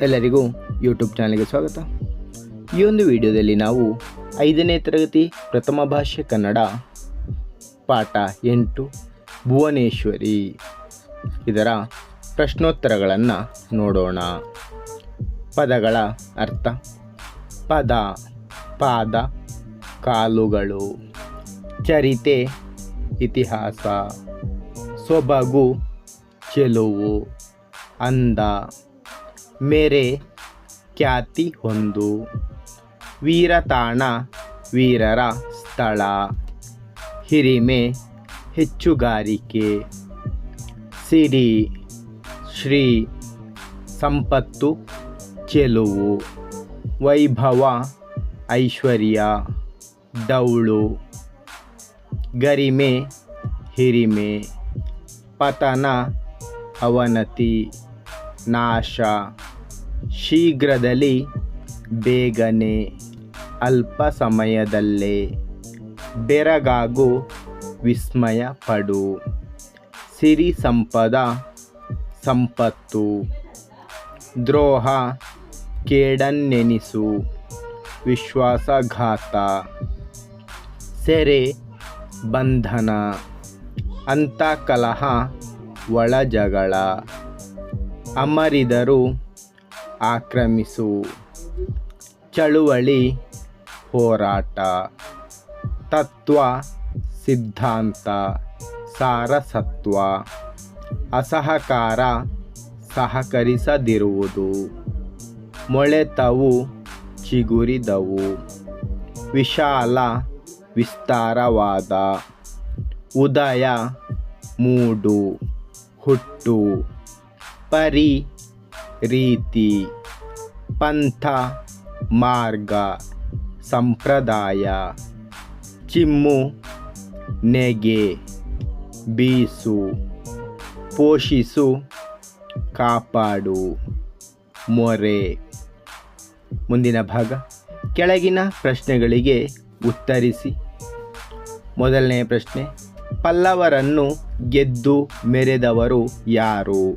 ಎಲ್ಲರಿಗೂ ಯೂಟ್ಯೂಬ್ ಚಾನಲ್ಗೆ ಸ್ವಾಗತ. ಈ ಒಂದು ವಿಡಿಯೋದಲ್ಲಿ ನಾವು ಐದನೇ ತರಗತಿ ಪ್ರಥಮ ಭಾಷೆ ಕನ್ನಡ ಪಾಠ ಎಂಟು ಭುವನೇಶ್ವರಿ ಇದರ ಪ್ರಶ್ನೋತ್ತರಗಳನ್ನು ನೋಡೋಣ. ಪದಗಳ ಅರ್ಥ, ಪದ, ಪಾದ, ಕಾಲುಗಳು, ಚರಿತೆ, ಇತಿಹಾಸ, ಸೊಬಗು, ಚೆಲುವು, ಅಂದ. ಮೇರೆ ಖ್ಯಾತಿ ಹೊಂದು ವೀರತಾಣ ವೀರರ ಸ್ಥಳ. ಹಿರಿಮೆ ಹೆಚ್ಚುಗಾರಿಕೆ. ಸಿರಿ ಶ್ರೀ ಸಂಪತ್ತು ಚೆಲುವು. ವೈಭವ ಐಶ್ವರ್ಯ ಡೌಳು ಗರಿಮೆ ಹಿರಿಮೆ ಪತನ ಅವನತಿ ನಾಶ. ಶೀಘ್ರದಲ್ಲಿ ಬೇಗನೆ ಅಲ್ಪ ಸಮಯದಲ್ಲೇ ಬೆರಗಾಗು ವಿಸ್ಮಯ ಪಡು ಸಿರಿ ಸಂಪದ ಸಂಪತ್ತು. ದ್ರೋಹ ಕೇಡನ್ನೆನಿಸು ವಿಶ್ವಾಸಘಾತ. ಸೆರೆ ಬಂಧನ ಅಂತಕಲಹ ಒಳಜಗಳ. ಅಮರಿದರು ಆಕ್ರಮಿಸು. ಚಳುವಳಿ, ಹೋರಾಟ, ತತ್ವ, ಸಿದ್ಧಾಂತ, ಸಾರಸತ್ವ, ಅಸಹಕಾರ ಸಹಕರಿಸದಿರುವುದು. ಮೊಳೆತವು ಚಿಗುರಿದವು. ವಿಶಾಲ ವಿಸ್ತಾರವಾದ. ಉದಯ, ಮೂಡು, ಹುಟ್ಟು, ಪರಿ ರೀತಿ ಪಂಥ ಮಾರ್ಗ ಸಂಪ್ರದಾಯ ಚಿಮ್ಮು, ನೆಗೆ, ಬೀಸು, ಪೋಷಿಸು, ಕಾಪಾಡು, ಮೊರೆ. ಮುಂದಿನ ಭಾಗ, ಕೆಳಗಿನ ಪ್ರಶ್ನೆಗಳಿಗೆ ಉತ್ತರಿಸಿ. ಮೊದಲನೆಯ ಪ್ರಶ್ನೆ, ಪಲ್ಲವರನ್ನು ಗೆದ್ದು ಮೆರೆದವರು ಯಾರು?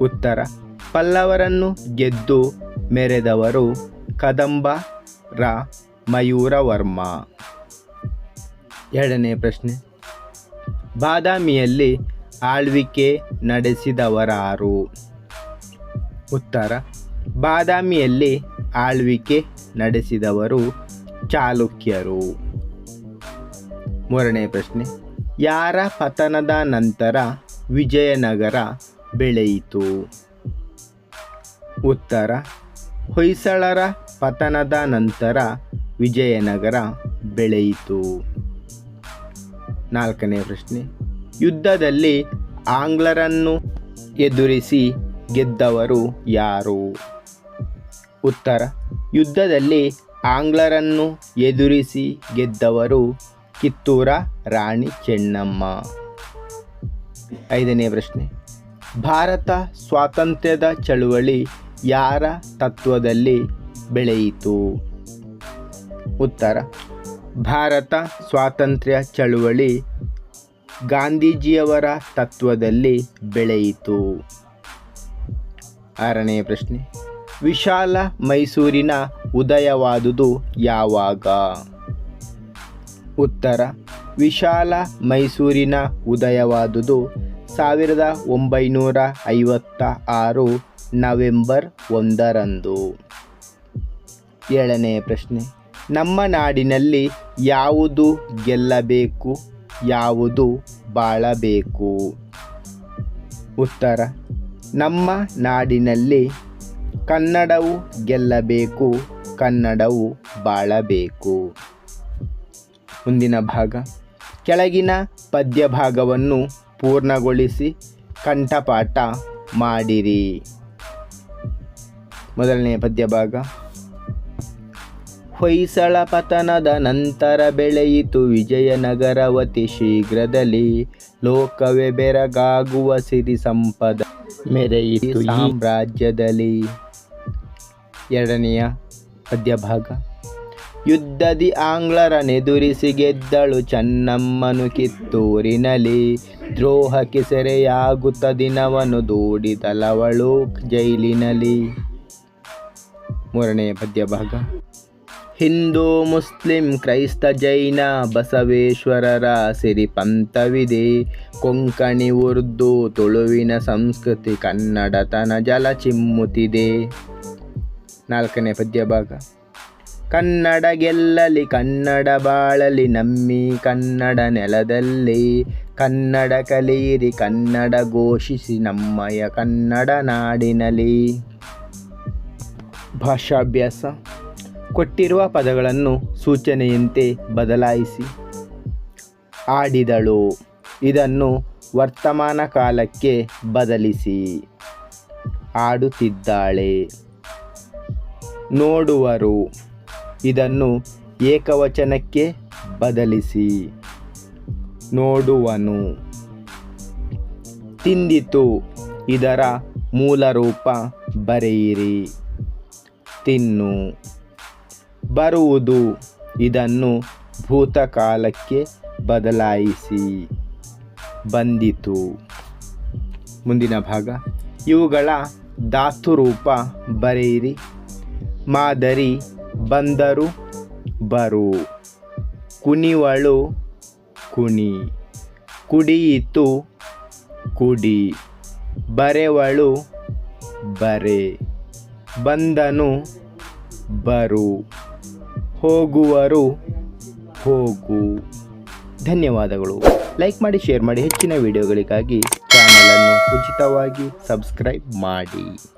ಉತ್ತರ ಪಲ್ಲವರನ್ನು ಗೆದ್ದು ಮೆರೆದವರು ಕದಂಬ ರ ಮಯೂರವರ್ಮ. ಎರಡನೇ ಪ್ರಶ್ನೆ. ಬಾದಾಮಿಯಲ್ಲಿ ಆಳ್ವಿಕೆ ನಡೆಸಿದವರಾರು? ಉತ್ತರ. ಬಾದಾಮಿಯಲ್ಲಿ ಆಳ್ವಿಕೆ ನಡೆಸಿದವರು ಚಾಲುಕ್ಯರು. ಮೂರನೇ ಪ್ರಶ್ನೆ. ಯಾರ ಪತನದ ನಂತರ ವಿಜಯನಗರ ಬೆಳೆಯಿತು? ಉತ್ತರ. ಹೊಯ್ಸಳರ ಪತನದ ನಂತರ ವಿಜಯನಗರ ಬೆಳೆಯಿತು. ನಾಲ್ಕನೇ ಪ್ರಶ್ನೆ. ಯುದ್ಧದಲ್ಲಿ ಆಂಗ್ಲರನ್ನು ಎದುರಿಸಿ ಗೆದ್ದವರು ಯಾರು? ಉತ್ತರ. ಯುದ್ಧದಲ್ಲಿ ಆಂಗ್ಲರನ್ನು ಎದುರಿಸಿ ಗೆದ್ದವರು ಕಿತ್ತೂರ ರಾಣಿ ಚೆನ್ನಮ್ಮ. ಐದನೇ ಪ್ರಶ್ನೆ. ಭಾರತ ಸ್ವಾತಂತ್ರ್ಯದ ಚಳುವಳಿ ಯಾರ ತತ್ವದಲ್ಲಿ ಬೆಳೆಯಿತು? ಉತ್ತರ. ಭಾರತ ಸ್ವಾತಂತ್ರ್ಯ ಚಳುವಳಿ ಗಾಂಧೀಜಿಯವರ ತತ್ವದಲ್ಲಿ ಬೆಳೆಯಿತು. ಆರನೇ ಪ್ರಶ್ನೆ. ವಿಶಾಲ ಮೈಸೂರಿನ ಉದಯವಾದುದು ಯಾವಾಗ? ಉತ್ತರ. ವಿಶಾಲ ಮೈಸೂರಿನ ಉದಯವಾದುದು ಸಾವಿರದ ಒಂಬೈನೂರ ಐವತ್ತ ಆರು ನವೆಂಬರ್ ಒಂದರಂದು. ಏಳನೇ ಪ್ರಶ್ನೆ. ನಮ್ಮ ನಾಡಿನಲ್ಲಿ ಯಾವುದು ಗೆಲ್ಲಬೇಕು, ಯಾವುದು ಬಾಳಬೇಕು? ಉತ್ತರ. ನಮ್ಮ ನಾಡಿನಲ್ಲಿ ಕನ್ನಡವು ಗೆಲ್ಲಬೇಕು, ಕನ್ನಡವು ಬಾಳಬೇಕು. ಮುಂದಿನ ಭಾಗ. ಕೆಳಗಿನ ಪದ್ಯ ಭಾಗವನ್ನು ಪೂರ್ಣಗೊಳಿಸಿ ಕಂಠಪಾಠ ಮಾಡಿರಿ. ಮೊದಲನೆಯ ಪದ್ಯ ಭಾಗ. ಹೊಯ್ಸಳ ಪತನದ ನಂತರ ಬೆಳೆಯಿತು ವಿಜಯನಗರವತಿ ಶೀಘ್ರದಲ್ಲಿ. ಲೋಕವೇ ಬೆರಗಾಗುವ ಸಿರಿ ಸಂಪದ ಮೆರೆಯಿತು ಸಾಮ್ರಾಜ್ಯದಲ್ಲಿ. ಎರಡನೆಯ ಪದ್ಯಭಾಗ ಯುದ್ಧದಿ ಆಂಗ್ಲರನೆದುರಿಸಿ ಗೆದ್ದಳು ಚನ್ನಮ್ಮನು ಕಿತ್ತೂರಿನಲ್ಲಿ. ದ್ರೋಹಕ್ಕೆ ಸೆರೆಯಾಗುತ್ತ ದಿನವನ್ನು ದೂಡಿದಲವಳು ಜೈಲಿನಲ್ಲಿ. ಮೂರನೆಯ ಪದ್ಯ ಭಾಗ ಹಿಂದೂ ಮುಸ್ಲಿಂ ಕ್ರೈಸ್ತ ಜೈನ ಬಸವೇಶ್ವರರ ಸಿರಿ ಪಂಥವಿದೆ. ಕೊಂಕಣಿ, ಉರ್ದು, ತುಳುವಿನ ಸಂಸ್ಕೃತಿ ಕನ್ನಡತನ ಜಲ ಚಿಮ್ಮುತ್ತಿದೆ. ನಾಲ್ಕನೇ ಪದ್ಯ ಭಾಗ ಕನ್ನಡ ಗೆಲ್ಲಲಿ, ಕನ್ನಡ ಬಾಳಲಿ, ನಮ್ಮಿ ಕನ್ನಡ ನೆಲದಲ್ಲಿ. ಕನ್ನಡ ಕಲಿಯಿರಿ ಕನ್ನಡ ಘೋಷಿಸಿ, ನಮ್ಮಯ ಕನ್ನಡ ನಾಡಿನಲ್ಲಿ. ಭಾಷಾಭ್ಯಾಸ. ಕೊಟ್ಟಿರುವ ಪದಗಳನ್ನು ಸೂಚನೆಯಂತೆ ಬದಲಾಯಿಸಿ. ಆಡಿದಳು. ಇದನ್ನು ವರ್ತಮಾನ ಕಾಲಕ್ಕೆ ಬದಲಿಸಿ. ಆಡುತ್ತಿದ್ದಾಳೆ. ನೋಡುವರು. ಇದನ್ನು ಏಕವಚನಕ್ಕೆ ಬದಲಿಸಿ. ನೋಡುವನು. ತಿಂದಿತು. ಇದರ ಮೂಲ ರೂಪ ಬರೆಯಿರಿ. ತಿನ್ನು. ಬರುವುದು ಇದನ್ನು ಭೂತಕಾಲಕ್ಕೆ ಬದಲಾಯಿಸಿ. ಬಂದಿತು. ಮುಂದಿನ ಭಾಗ. ಇವುಗಳ ಧಾತುರೂಪ ಬರೆಯಿರಿ. ಮಾದರಿ ಬಂದರು, ಬರು. ಕುಣಿವಳು, ಕುಣಿ. ಕುಡಿಯಿತು, ಕುಡಿ. ಬರೆವಳು, ಬರೆ. ಬಂದನು. ಬರು. ಹೋಗುವರು. ಹೋಗು. ಧನ್ಯವಾದಗಳು. ಲೈಕ್ ಮಾಡಿ, ಶೇರ್ ಮಾಡಿ ಹೆಚ್ಚಿನ ವಿಡಿಯೋಗಳಿಗಾಗಿ ಚಾನಲನ್ನು ಉಚಿತವಾಗಿ ಸಬ್ಸ್ಕ್ರೈಬ್ ಮಾಡಿ.